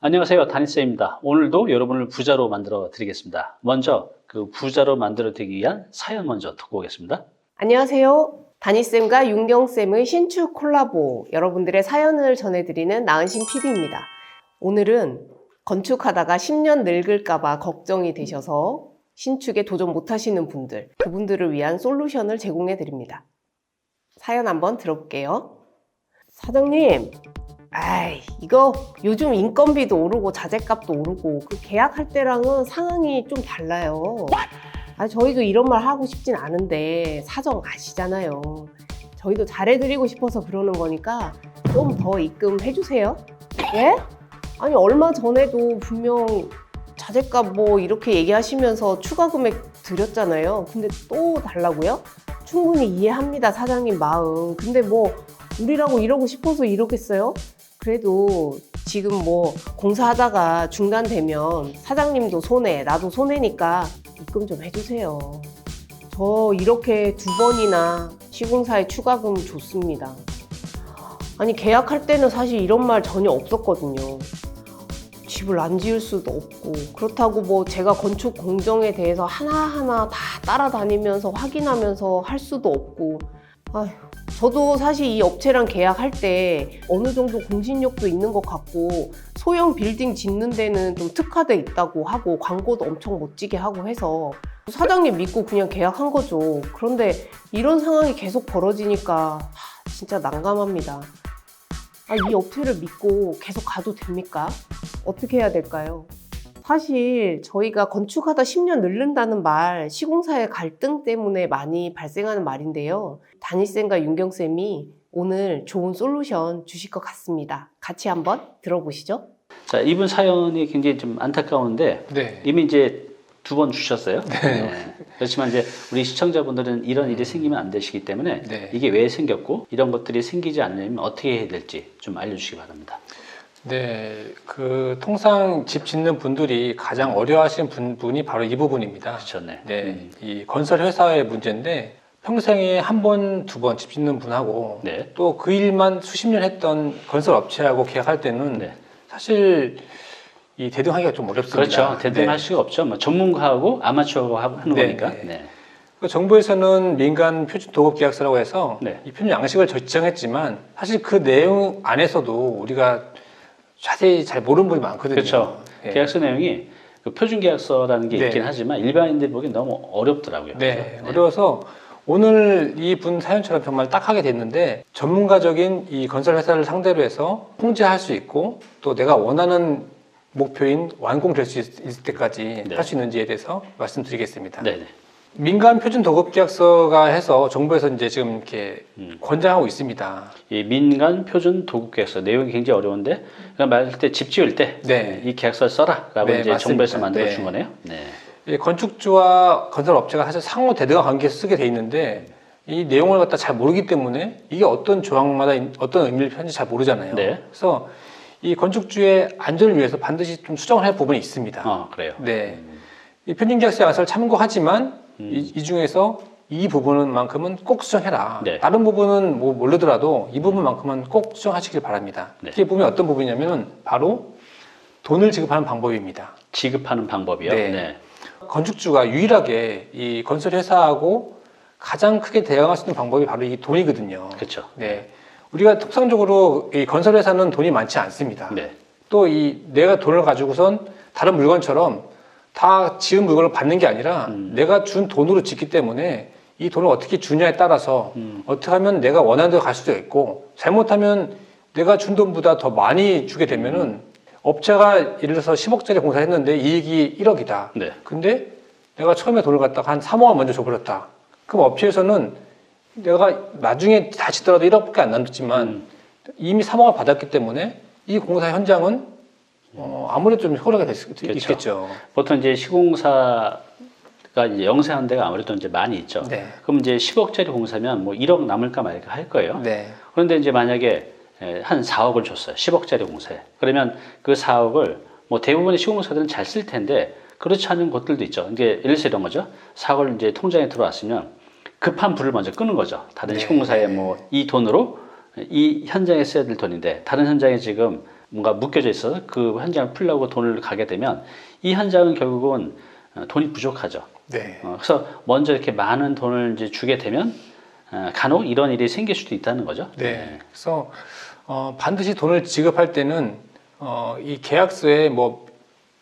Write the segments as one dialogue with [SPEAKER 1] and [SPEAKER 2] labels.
[SPEAKER 1] 안녕하세요. 다니쌤입니다. 오늘도 여러분을 부자로 만들어 드리겠습니다. 먼저 그 부자로 만들어 드리기 위한 사연 먼저 듣고 오겠습니다.
[SPEAKER 2] 안녕하세요. 다니쌤과 윤경쌤의 신축 콜라보 여러분들의 사연을 전해드리는 나은신 PD입니다. 오늘은 건축하다가 10년 늙을까봐 걱정이 되셔서 신축에 도전 못하시는 분들, 그분들을 위한 솔루션을 제공해 드립니다. 사연 한번 들어볼게요. 사장님, 아이, 이거 요즘 인건비도 오르고 자재값도 오르고 그 계약할 때랑은 상황이 좀 달라요. 아, 저희도 이런 말 하고 싶진 않은데 사정 아시잖아요. 저희도 잘해드리고 싶어서 그러는 거니까 좀 더 입금해 주세요. 예? 아니 얼마 전에도 분명 자재값 뭐 이렇게 얘기하시면서 추가 금액 드렸잖아요. 근데 또 달라고요? 충분히 이해합니다, 사장님 마음. 근데 뭐 우리라고 이러고 싶어서 이러겠어요? 그래도 지금 뭐 공사하다가 중단되면 사장님도 손해, 나도 손해니까 입금 좀 해주세요. 저 이렇게 두 번이나 시공사에 추가금 줬습니다. 아니, 계약할 때는 사실 이런 말 전혀 없었거든요. 집을 안 지을 수도 없고, 그렇다고 뭐 제가 건축 공정에 대해서 하나하나 다 따라다니면서 확인하면서 할 수도 없고, 아휴, 저도 사실 이 업체랑 계약할 때 어느 정도 공신력도 있는 것 같고, 소형 빌딩 짓는 데는 좀 특화돼 있다고 하고 광고도 엄청 멋지게 하고 해서 사장님 믿고 그냥 계약한 거죠. 그런데 이런 상황이 계속 벌어지니까 하, 진짜 난감합니다. 아, 이 업체를 믿고 계속 가도 됩니까? 어떻게 해야 될까요? 사실 저희가 건축하다 10년 늙는다는 말 시공사의 갈등 때문에 많이 발생하는 말인데요. 단일쌤과 윤경쌤이 오늘 좋은 솔루션 주실 것 같습니다. 같이 한번 들어보시죠.
[SPEAKER 1] 자, 이분 사연이 굉장히 좀 안타까운데
[SPEAKER 3] 네.
[SPEAKER 1] 이미 이제 두 번 주셨어요. 네. 그렇지만 이제 우리 시청자분들은 이런 일이 생기면 안 되시기 때문에
[SPEAKER 3] 네.
[SPEAKER 1] 이게 왜 생겼고 이런 것들이 생기지 않으려면 어떻게 해야 될지 좀 알려주시기 바랍니다.
[SPEAKER 3] 네, 그 통상 집 짓는 분들이 가장 어려워하시는 분, 분이 바로 이 부분입니다.
[SPEAKER 1] 그렇죠, 네.
[SPEAKER 3] 네,
[SPEAKER 1] 음.
[SPEAKER 3] 이 건설 회사의 문제인데 평생에 한 번, 두 번 집 짓는 분하고
[SPEAKER 1] 네.
[SPEAKER 3] 또 그 일만 수십 년 했던 건설 업체하고 계약할 때는
[SPEAKER 1] 네.
[SPEAKER 3] 사실 이 대등하기가 좀 어렵습니다.
[SPEAKER 1] 그렇죠. 대등할
[SPEAKER 3] 네.
[SPEAKER 1] 수가 없죠. 뭐 전문가하고 아마추어하고 하는
[SPEAKER 3] 네,
[SPEAKER 1] 거니까.
[SPEAKER 3] 네.
[SPEAKER 1] 네.
[SPEAKER 3] 그 정부에서는 민간 표준 도급 계약서라고 해서
[SPEAKER 1] 네.
[SPEAKER 3] 이 표준 양식을 지정했지만 사실 그 내용 안에서도 우리가 자세히 잘 모르는 분이 많거든요.
[SPEAKER 1] 그렇죠.
[SPEAKER 3] 네.
[SPEAKER 1] 계약서 내용이 그 표준 계약서라는 게
[SPEAKER 3] 네.
[SPEAKER 1] 있긴 하지만 일반인들이 보기엔 너무 어렵더라고요.
[SPEAKER 3] 네,
[SPEAKER 1] 그래서,
[SPEAKER 3] 어려워서 오늘 이 분 사연처럼 정말 딱 하게 됐는데 전문가적인 이 건설 회사를 상대로 해서 통제할 수 있고 또 내가 원하는 목표인 완공될 수 있- 있을 때까지
[SPEAKER 1] 네.
[SPEAKER 3] 할수 있는지에 대해서 말씀드리겠습니다.
[SPEAKER 1] 네, 네.
[SPEAKER 3] 민간 표준 도급 계약서가 해서 정부에서 이제 지금 이렇게
[SPEAKER 1] 음.
[SPEAKER 3] 권장하고 있습니다.
[SPEAKER 1] 이 민간 표준 도급 계약서 내용이 굉장히 어려운데 그냥 말할 때 집 지을 때 이
[SPEAKER 3] 네.
[SPEAKER 1] 계약서를 써라라고
[SPEAKER 3] 네,
[SPEAKER 1] 이제
[SPEAKER 3] 맞습니다.
[SPEAKER 1] 정부에서 만들어
[SPEAKER 3] 네.
[SPEAKER 1] 준 거네요. 네.
[SPEAKER 3] 이 건축주와 건설 업체가 사실 상호 대등한 관계에서 쓰게 돼 있는데 이 내용을 갖다 잘 모르기 때문에 이게 어떤 조항마다 인- 어떤 의미를 표현하는지 잘 모르잖아요.
[SPEAKER 1] 네.
[SPEAKER 3] 그래서 이 건축주의 안전을 위해서 반드시 좀 수정을 할 부분이 있습니다.
[SPEAKER 1] 어, 그래요.
[SPEAKER 3] 네. 이 편중계약서 양서를 참고하지만
[SPEAKER 1] 음.
[SPEAKER 3] 이, 이 중에서 이 부분만큼은 꼭 수정해라.
[SPEAKER 1] 네.
[SPEAKER 3] 다른 부분은 뭐 모르더라도 이 부분만큼은 꼭 수정하시길 바랍니다.
[SPEAKER 1] 네.
[SPEAKER 3] 이게 보면 어떤 부분이냐면 바로 돈을 지급하는 방법입니다.
[SPEAKER 1] 지급하는 방법이요.
[SPEAKER 3] 네.
[SPEAKER 1] 네.
[SPEAKER 3] 건축주가 유일하게 이 건설 회사하고 가장 크게 대응할 수 있는 방법이 바로 이 돈이거든요.
[SPEAKER 1] 그렇죠.
[SPEAKER 3] 네. 우리가 통상적으로 이 건설 회사는 돈이 많지 않습니다.
[SPEAKER 1] 네.
[SPEAKER 3] 또 이 내가 돈을 가지고선 다른 물건처럼 다 지은 물건을 받는 게 아니라
[SPEAKER 1] 음.
[SPEAKER 3] 내가 준 돈으로 짓기 때문에 이 돈을 어떻게 주냐에 따라서
[SPEAKER 1] 음.
[SPEAKER 3] 어떻게 하면 내가 원하는 대로 갈 수도 있고 잘못하면 내가 준 돈보다 더 많이 주게 되면은 업체가 예를 들어서 10억짜리 공사를 했는데 이익이 1억이다.
[SPEAKER 1] 네.
[SPEAKER 3] 근데 내가 처음에 돈을 갖다가 한 3억을 먼저 줘버렸다. 그럼 업체에서는 내가 나중에 다 짓더라도 1억밖에 안 남았지만
[SPEAKER 1] 음.
[SPEAKER 3] 이미 3억을 받았기 때문에 이 공사 현장은 어, 아무래도 좀 효과가 될수 있겠죠.
[SPEAKER 1] 보통 이제 시공사 가 이제 영세한 데가 아무래도 이제 많이 있죠.
[SPEAKER 3] 네.
[SPEAKER 1] 그럼 이제 10억짜리 공사면 뭐 1억 남을까 말까 할 거예요.
[SPEAKER 3] 네.
[SPEAKER 1] 그런데 이제 만약에 에, 한 4억을 줬어요. 10억짜리 공사에. 그러면 그 4억을 뭐 대부분의 시공사들은 잘 쓸 텐데 그렇지 않은 곳들도 있죠. 이게 예를 들어서 이런 거죠. 4억을 이제 통장에 들어왔으면 급한 불을 먼저 끄는 거죠. 다른
[SPEAKER 3] 네.
[SPEAKER 1] 시공사에 뭐 이 돈으로 이 현장에 써야 될 돈인데 다른 현장에 지금 뭔가 묶여져 있어서 그 현장을 풀려고 돈을 가게 되면 이 현장은 결국은 어, 돈이 부족하죠.
[SPEAKER 3] 네.
[SPEAKER 1] 어, 그래서 먼저 이렇게 많은 돈을 이제 주게 되면 어, 간혹 이런 일이 생길 수도 있다는 거죠.
[SPEAKER 3] 네. 그래서 어, 반드시 돈을 지급할 때는 어, 이 계약서에 뭐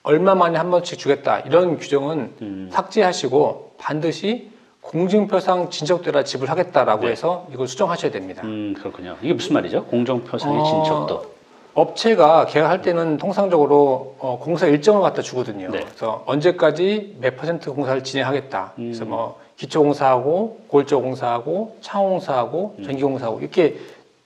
[SPEAKER 3] 얼마 만에 한 번씩 주겠다 이런 규정은
[SPEAKER 1] 음.
[SPEAKER 3] 삭제하시고 반드시 공증표상 진척되라 지불하겠다라고
[SPEAKER 1] 네.
[SPEAKER 3] 해서 이걸 수정하셔야 됩니다.
[SPEAKER 1] 음 그렇군요. 이게 무슨 말이죠? 공정표상의
[SPEAKER 3] 어,
[SPEAKER 1] 진척도.
[SPEAKER 3] 업체가 계약할 때는 통상적으로 어, 공사 일정을 갖다 주거든요.
[SPEAKER 1] 네.
[SPEAKER 3] 그래서 언제까지 몇 퍼센트 공사를 진행하겠다.
[SPEAKER 1] 음.
[SPEAKER 3] 그래서 뭐 기초공사하고 골조공사하고 창공사하고
[SPEAKER 1] 음.
[SPEAKER 3] 전기공사하고 이렇게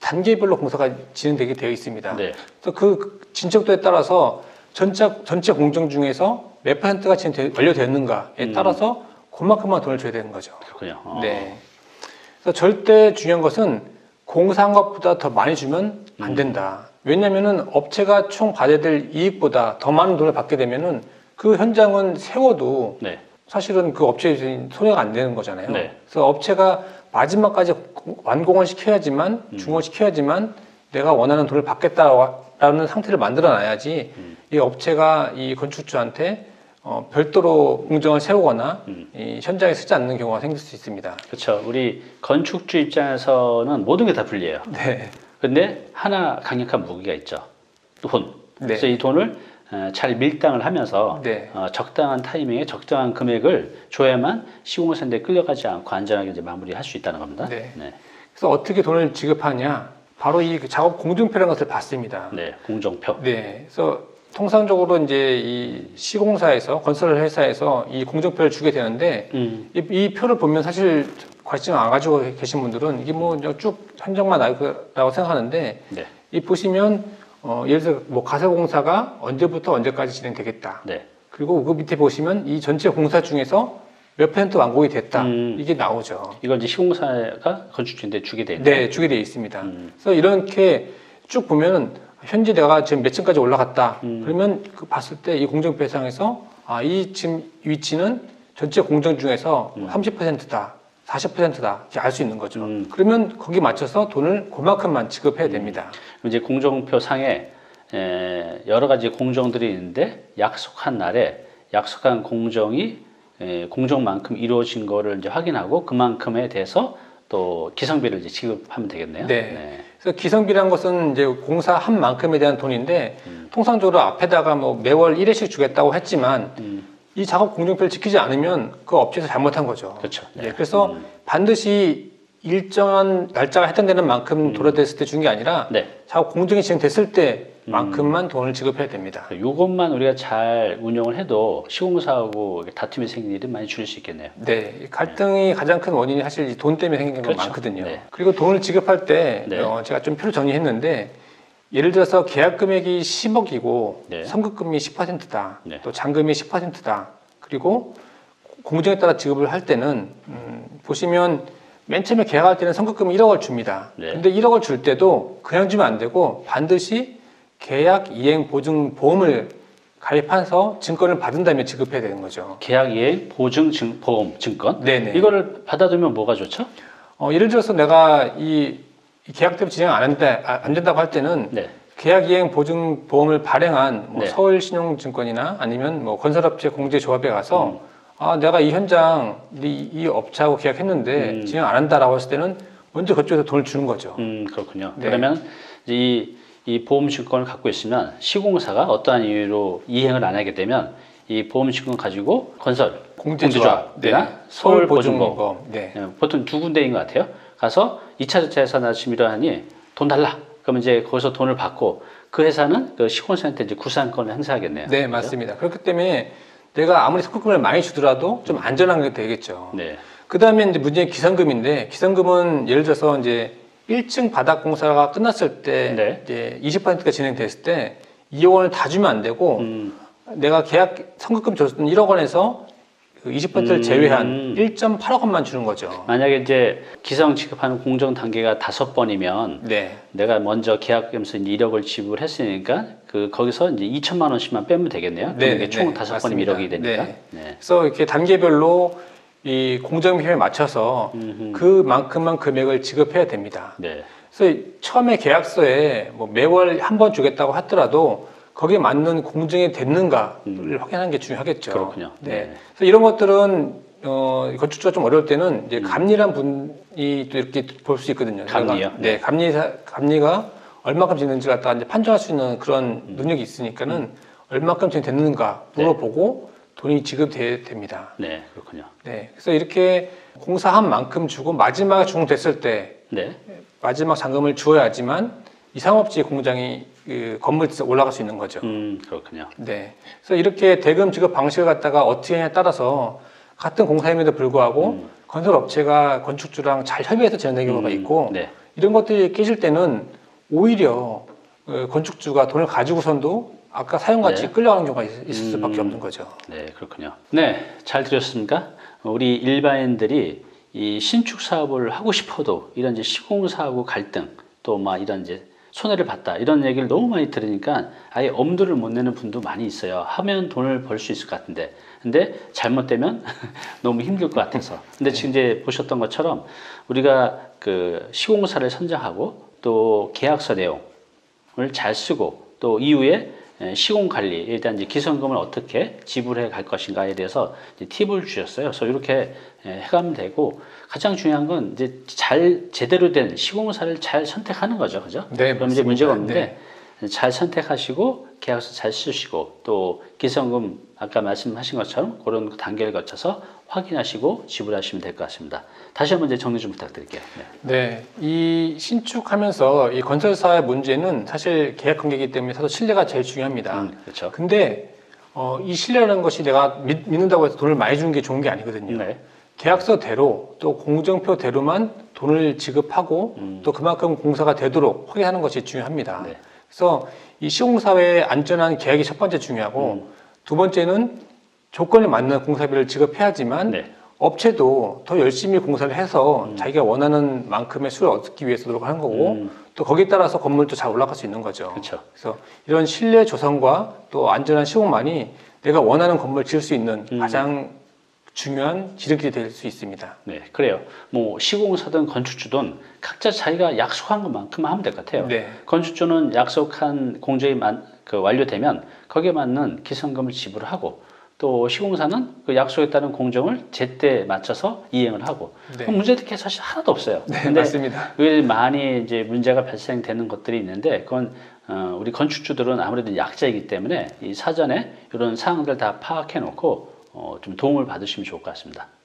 [SPEAKER 3] 단계별로 공사가 진행되게 되어 있습니다.
[SPEAKER 1] 네.
[SPEAKER 3] 그래서 그 진척도에 따라서 전체 전체 공정 중에서 몇 퍼센트가 진행 완료됐는가에
[SPEAKER 1] 음.
[SPEAKER 3] 따라서 그만큼만 돈을 줘야 되는 거죠.
[SPEAKER 1] 그렇군요. 어.
[SPEAKER 3] 네. 그래서 절대 중요한 것은 공사한 것보다 더 많이 주면 안
[SPEAKER 1] 음.
[SPEAKER 3] 된다. 왜냐면은 업체가 총 받아야 될 이익보다 더 많은 돈을 받게 되면은 그 현장은 세워도
[SPEAKER 1] 네.
[SPEAKER 3] 사실은 그 업체에 손해가 안 되는 거잖아요.
[SPEAKER 1] 네.
[SPEAKER 3] 그래서 업체가 마지막까지 완공을 시켜야지만
[SPEAKER 1] 음.
[SPEAKER 3] 중공을 시켜야지만 내가 원하는 돈을 받겠다라는 상태를 만들어 놔야지
[SPEAKER 1] 음.
[SPEAKER 3] 이 업체가 이 건축주한테 어, 별도로 공정을 세우거나
[SPEAKER 1] 음.
[SPEAKER 3] 이 현장에 쓰지 않는 경우가 생길 수 있습니다.
[SPEAKER 1] 그렇죠. 우리 건축주 입장에서는 모든 게 다 불리해요.
[SPEAKER 3] 네.
[SPEAKER 1] 근데 하나 강력한 무기가 있죠. 돈.
[SPEAKER 3] 네.
[SPEAKER 1] 그래서 이 돈을 어, 잘 밀당을 하면서
[SPEAKER 3] 네.
[SPEAKER 1] 어, 적당한 타이밍에 적당한 금액을 줘야만 시공사인데 끌려가지 않고 안전하게 이제 마무리할 수 있다는 겁니다.
[SPEAKER 3] 네.
[SPEAKER 1] 네.
[SPEAKER 3] 그래서 어떻게 돈을 지급하냐? 바로 이 작업 공증표라는 것을 봤습니다.
[SPEAKER 1] 네. 공정표.
[SPEAKER 3] 네. 그래서 통상적으로 이제 이 시공사에서 건설 회사에서 이 공정표를 주게 되는데
[SPEAKER 1] 음.
[SPEAKER 3] 이, 이 표를 보면 사실 관심 안 가지고 계신 분들은 이게 뭐쭉 현장만 알고라고 생각하는데
[SPEAKER 1] 네.
[SPEAKER 3] 이 보시면 어, 예를 들어 뭐 가설공사가 언제부터 언제까지 진행되겠다.
[SPEAKER 1] 네.
[SPEAKER 3] 그리고 그 밑에 보시면 이 전체 공사 중에서 몇 퍼센트 완공이 됐다.
[SPEAKER 1] 음.
[SPEAKER 3] 이게 나오죠.
[SPEAKER 1] 이걸 이제 시공사가 건축주인데 주게 되는
[SPEAKER 3] 네, 주게 되어 있습니다.
[SPEAKER 1] 음.
[SPEAKER 3] 그래서 이렇게 쭉 보면은 현재 내가 지금 몇 층까지 올라갔다.
[SPEAKER 1] 음.
[SPEAKER 3] 그러면 그 봤을 때 이 공정배상에서 아, 이 지금 위치는 전체 공정 중에서
[SPEAKER 1] 음.
[SPEAKER 3] 30%다. 40%다. 이렇게 알 수 있는 거죠.
[SPEAKER 1] 음.
[SPEAKER 3] 그러면 거기 맞춰서 돈을 그만큼만 지급해야 됩니다.
[SPEAKER 1] 이제 공정표 상에 에, 여러 가지 공정들이 있는데 약속한 날에 약속한 공정이 에, 공정만큼 이루어진 거를 이제 확인하고 그만큼에 대해서 또 기성비를 이제 지급하면 되겠네요.
[SPEAKER 3] 네. 그래서 기성비란 것은 이제 공사 한 만큼에 대한 돈인데 통상적으로 앞에다가 뭐 매월 1회씩 주겠다고 했지만
[SPEAKER 1] 음,
[SPEAKER 3] 이 작업 공정표를 지키지 않으면 그 업체에서 잘못한 거죠.
[SPEAKER 1] 그렇죠.
[SPEAKER 3] 네, 그래서
[SPEAKER 1] 음.
[SPEAKER 3] 반드시 일정한 날짜가 해당되는 만큼 도래됐을 때 준 게 아니라
[SPEAKER 1] 네.
[SPEAKER 3] 작업 공정이 진행됐을 때 만큼만
[SPEAKER 1] 음.
[SPEAKER 3] 돈을 지급해야 됩니다.
[SPEAKER 1] 이것만 우리가 잘 운영을 해도 시공사하고 다툼이 생기는 일은 많이 줄일 수 있겠네요.
[SPEAKER 3] 네, 이 갈등이 가장 큰 원인이 사실 이돈 때문에 생기는 경우가
[SPEAKER 1] 그렇죠.
[SPEAKER 3] 많거든요.
[SPEAKER 1] 네.
[SPEAKER 3] 그리고 돈을 지급할 때
[SPEAKER 1] 네.
[SPEAKER 3] 어, 제가 좀 표를 정리했는데 예를 들어서 계약 금액이 10억이고
[SPEAKER 1] 네.
[SPEAKER 3] 선급금이 10%다.
[SPEAKER 1] 네.
[SPEAKER 3] 또 잔금이 10%다. 그리고 공정에 따라 지급을 할 때는 음, 보시면 맨 처음에 계약할 때는 선급금 1억을 줍니다.
[SPEAKER 1] 네.
[SPEAKER 3] 근데 1억을 줄 때도 그냥 주면 안 되고 반드시 계약 이행 보증 보험을 가입해서 증권을 받은 다음에 지급해야 되는 거죠.
[SPEAKER 1] 계약 이행 보증 증, 보험 증권
[SPEAKER 3] 네네.
[SPEAKER 1] 이거를 받아두면 뭐가 좋죠?
[SPEAKER 3] 어, 예를 들어서 내가 이, 이 계약 때문에 진행 안, 한다, 아, 안 된다고 할 때는
[SPEAKER 1] 네.
[SPEAKER 3] 계약 이행 보증 보험을 발행한 뭐
[SPEAKER 1] 네.
[SPEAKER 3] 서울신용증권이나 아니면 뭐 건설업체 공제조합에 가서
[SPEAKER 1] 음.
[SPEAKER 3] 아 내가 이 현장 이, 이 업체하고 계약했는데
[SPEAKER 1] 음.
[SPEAKER 3] 진행 안 한다라고 했을 때는 먼저 그쪽에서 돈을 주는 거죠.
[SPEAKER 1] 음 그렇군요.
[SPEAKER 3] 네.
[SPEAKER 1] 그러면 이, 이 보험 증권을 갖고 있으면 시공사가 어떠한 이유로 이행을 안 하게 되면 이 보험 증권 가지고 건설 공제조합이나 서울보증보험
[SPEAKER 3] 서울보증보험. 네.
[SPEAKER 1] 예, 보통 두 군데인 것 같아요. 가서 2차 재산 아침이라 하니 돈 달라. 그러면 이제 거기서 돈을 받고 그 회사는 그 시공사한테 이제 구상권을 행사하겠네요.
[SPEAKER 3] 네, 맞습니다. 그렇기 때문에 내가 아무리 선급금을 많이 주더라도 좀 안전한 게 되겠죠.
[SPEAKER 1] 네.
[SPEAKER 3] 그 다음에 이제 문제는 기성금인데, 기성금은 예를 들어서 이제 1층 바닥 공사가 끝났을 때,
[SPEAKER 1] 네.
[SPEAKER 3] 이제 20%가 진행됐을 때, 2억 원을 다 주면 안 되고,
[SPEAKER 1] 음,
[SPEAKER 3] 내가 계약 성급금 줬던 1억 원에서 그 20%를
[SPEAKER 1] 음.
[SPEAKER 3] 제외한 1.8억 원만 주는 거죠.
[SPEAKER 1] 만약에 이제 기성 지급하는 공정 단계가 다섯 번이면
[SPEAKER 3] 네.
[SPEAKER 1] 내가 먼저 이제 1억을 지불했으니까 그 거기서 이제 2천만 원씩만 빼면 되겠네요.
[SPEAKER 3] 네,
[SPEAKER 1] 그게 총
[SPEAKER 3] 네,
[SPEAKER 1] 다섯 번이면
[SPEAKER 3] 맞습니다.
[SPEAKER 1] 1억이 되니까.
[SPEAKER 3] 네.
[SPEAKER 1] 네.
[SPEAKER 3] 그래서 이렇게 단계별로 이 공정비용에 맞춰서
[SPEAKER 1] 음흠.
[SPEAKER 3] 그만큼만 금액을 지급해야 됩니다.
[SPEAKER 1] 네.
[SPEAKER 3] 그래서 처음에 계약서에 뭐 매월 한 번 주겠다고 하더라도 거기에 맞는 공정이 됐는가를 확인하는 게 중요하겠죠.
[SPEAKER 1] 음. 그렇군요.
[SPEAKER 3] 네.
[SPEAKER 1] 네.
[SPEAKER 3] 그래서 이런 것들은 어, 건축주가 좀 어려울 때는 이제 감리란 분이 또 이렇게 볼 수 있거든요.
[SPEAKER 1] 음. 감리요?
[SPEAKER 3] 내가- 네, 감리 감리가 얼마큼 짓는지 갖다 이제 판정할 수 있는 그런
[SPEAKER 1] 음.
[SPEAKER 3] 능력이 있으니까는 얼마큼 지금 됐는가 물어보고 돈이 지급됩니다.
[SPEAKER 1] 네, 그렇군요.
[SPEAKER 3] 네, 그래서 이렇게 공사한 만큼 주고 마지막에 준공됐을 때
[SPEAKER 1] 네,
[SPEAKER 3] 마지막 잔금을 주어야지만 이 상업지 공장이 그 건물 올라갈 수 있는 거죠.
[SPEAKER 1] 음, 그렇군요.
[SPEAKER 3] 네. 그래서 이렇게 대금 지급 방식을 갖다가 어떻게 하냐에 따라서 같은 공사임에도 불구하고 건설 업체가 건축주랑 잘 협의해서 경우가
[SPEAKER 1] 음,
[SPEAKER 3] 있고
[SPEAKER 1] 네,
[SPEAKER 3] 이런 것들이 깨질 때는 오히려 어, 건축주가 돈을 가지고선도 아까 사용같이
[SPEAKER 1] 네.
[SPEAKER 3] 끌려가는 경우가 있- 있을 수밖에
[SPEAKER 1] 음.
[SPEAKER 3] 없는 거죠.
[SPEAKER 1] 네, 그렇군요. 네, 잘 들으셨습니까? 우리 일반인들이 이 신축 사업을 하고 싶어도 이런 이제 시공사하고 갈등 또 막 이런 이제 손해를 봤다 이런 얘기를 너무 많이 들으니까 아예 엄두를 못 내는 분도 많이 있어요. 하면 돈을 벌 수 있을 것 같은데, 근데 잘못되면 너무 힘들 것 같아서. 근데 지금 이제 보셨던 것처럼 우리가 그 시공사를 선정하고 또 계약서 내용 을 잘 쓰고 또 이후에 에, 시공 관리에 대한 이제 기성금을 어떻게 지불해 갈 것인가에 대해서 이제 팁을 주셨어요. 그래서 이렇게 에, 해가면 되고 가장 중요한 건 이제 잘 제대로 된 시공사를 잘 선택하는 거죠, 그죠?
[SPEAKER 3] 네,
[SPEAKER 1] 그럼 이제
[SPEAKER 3] 맞습니다.
[SPEAKER 1] 문제가 없는데 잘 선택하시고 계약서 잘 쓰시고 또 기성금 아까 말씀하신 것처럼 그런 단계를 거쳐서 확인하시고 지불하시면 될 것 같습니다. 다시 한번 이제 정리 좀 부탁드릴게요. 네.
[SPEAKER 3] 네, 이 신축하면서 이 건설사의 문제는 사실 계약 관계이기 때문에 사실 신뢰가 제일 중요합니다.
[SPEAKER 1] 음, 그렇죠.
[SPEAKER 3] 근데 어, 이 신뢰라는 것이 내가 믿, 믿는다고 해서 돈을 많이 주는 게 좋은 게 아니거든요.
[SPEAKER 1] 네.
[SPEAKER 3] 계약서대로 또 공정표대로만 돈을 지급하고
[SPEAKER 1] 음.
[SPEAKER 3] 또 그만큼 공사가 되도록 확인하는 것이 중요합니다.
[SPEAKER 1] 네.
[SPEAKER 3] 그래서 이 시공사회의 안전한 계약이 첫 번째 중요하고
[SPEAKER 1] 음.
[SPEAKER 3] 두 번째는 조건에 맞는 공사비를 지급해야지만
[SPEAKER 1] 네.
[SPEAKER 3] 업체도 더 열심히 공사를 해서 자기가 원하는 만큼의 수를 얻기 위해서 노력하는 거고
[SPEAKER 1] 음.
[SPEAKER 3] 또 거기에 따라서 건물도 잘 올라갈 수 있는 거죠.
[SPEAKER 1] 그렇죠.
[SPEAKER 3] 그래서 이런 신뢰 조성과 또 안전한 시공만이 내가 원하는 건물을 지을 수 있는
[SPEAKER 1] 음.
[SPEAKER 3] 가장 중요한 지름길이 될 수 있습니다.
[SPEAKER 1] 네, 그래요. 뭐 시공사든 건축주든 각자 자기가 약속한 것만큼만 하면 될 것 같아요.
[SPEAKER 3] 네.
[SPEAKER 1] 건축주는 약속한 공정이 만, 그 완료되면 거기에 맞는 기성금을 지불하고 또 시공사는 그 약속에 따른 공정을 제때 맞춰서 이행을 하고
[SPEAKER 3] 네.
[SPEAKER 1] 문제될 게 사실 하나도 없어요.
[SPEAKER 3] 네,
[SPEAKER 1] 근데
[SPEAKER 3] 맞습니다.
[SPEAKER 1] 왜 많이 이제 문제가 발생되는 것들이 있는데 그건 어, 우리 건축주들은 아무래도 약자이기 때문에 이 사전에 이런 사항들 다 파악해 놓고 어, 좀 도움을 받으시면 좋을 것 같습니다.